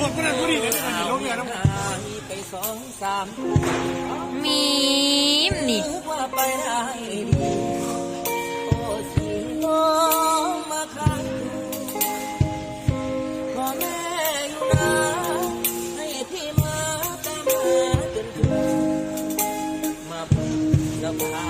พวกคนนั้นคนนี้เดี๋ยวมันลงเรือน้ำมีไปสองสามมีนี่ว่าไปได้ดีโอ้สิน้องมาค้างพ่อแม่อยู่นะให้พี่มาตามหาจนถึงมาพบสภาพห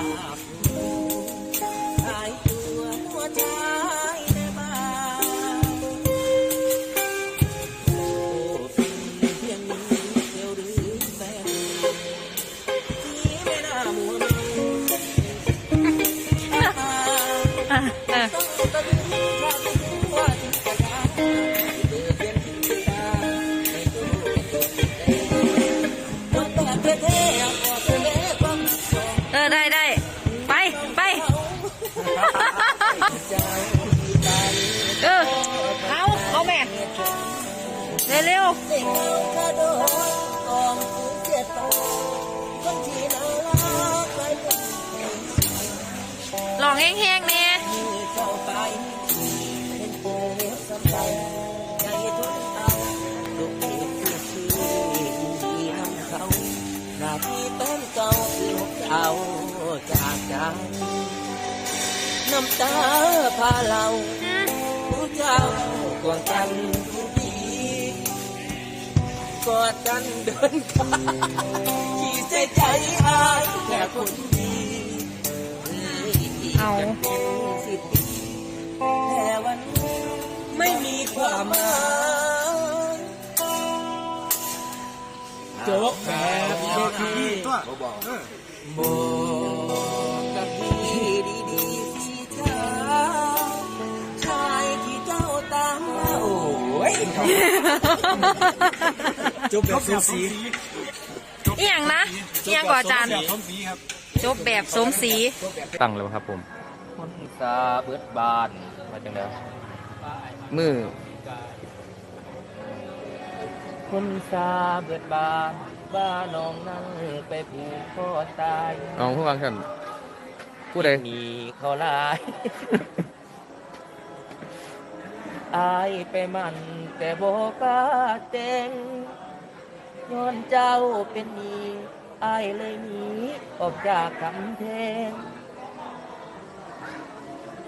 มดๆลองแห้งๆเนี่ยที่เป็นเพื่อนสำคัญใจทุกเอาลูกเอกคือชื่อที่นำเขาหน้าที่เก่าจากใจน้ำตาพาเราผู้เจ้าดวงจันผู้ กอดกันเดินทางที่ใจใจอายแค่คนดีเอาเป็นสิทธิแต่วันนี้ไม่มีความหมายโจ๊กแบบเด็กดีตัวเออบอกกับพี่ดีๆสิจ้าชายที่เจ้าตามโอ้ย จบแบบสมศรีอีหยังนะอีหยังก่อนอาจารย์ แบบสมศรีครับจบแบบสมศรีตั้งแล้วครับผมคนสาเบิดบานมาจังแล้วมือคนสาเบิดบานบ้านน้องนั่งไปผูกคอตายน้องผู้ฟังกันผู้ใดมีเขาหลายอายไปมันแต่บอกกล้าเต็ง ย้อนเจ้าเป็นหนี้อายเลยหนีออกจากคำเพง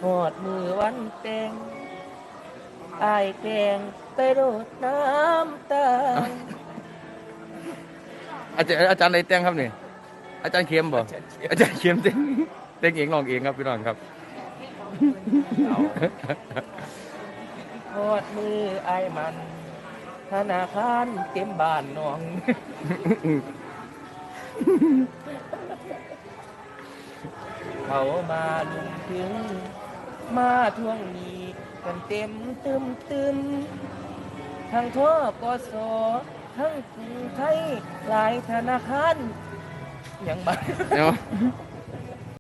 หอดมือวันแต่งอายแกงไปโดดน้ำตาอาจารย์อาจารย์อะไรแต่งครับนี่อาจารย์เข็มบ่อาจารย์เข็มแต่งแต่งเองลองเองครับพี่น้องครับหอดมืออายมัน ธนาคารเต็มบ้านน้อง เขามาลุมถึง มาทวงหนี้กันเต็มตึมตึมทั้งทั่วกสทั้งกรุงไทยหลายธนาคารอย่างบ้าน เนาะ